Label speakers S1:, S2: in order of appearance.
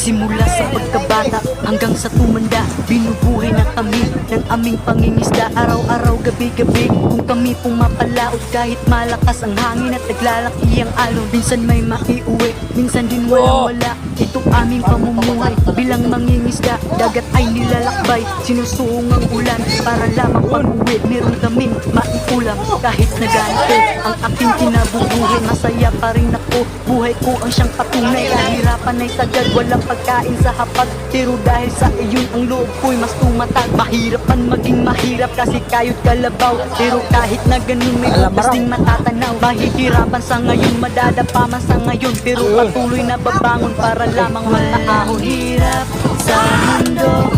S1: Simula sa pagkabata hanggang sa tumanda Binubuhay na kami ng aming pangingisda. Araw-araw, gabi-gabi Kung kami pumapalaot kahit malakas ang hangin At naglalaki ang alon Minsan may maiuwi, minsan din walang wala Ito aming pamumuhay bilang mangingisda. Dagat ay nilalakbay, sinusuong ang ulan para lamang pag-uwi, meron kaming maiulam Kahit na ganito ang aking kinabubuhay Masaya pa rin ako, buhay ko ang siyang patunay. Kahirapan ay sagad, walang pagkain sa hapag. Pero dahil sa iyon ang loob ko'y mas tumatag. Mahirap man maging mahirap kasi kayod kalabaw. Pero kahit na ganun may bukas ding matatanaw. Mahihirapan sa ngayon, madadapa man sa ngayon. Pero patuloy na babangon para lamang makaahon Hirap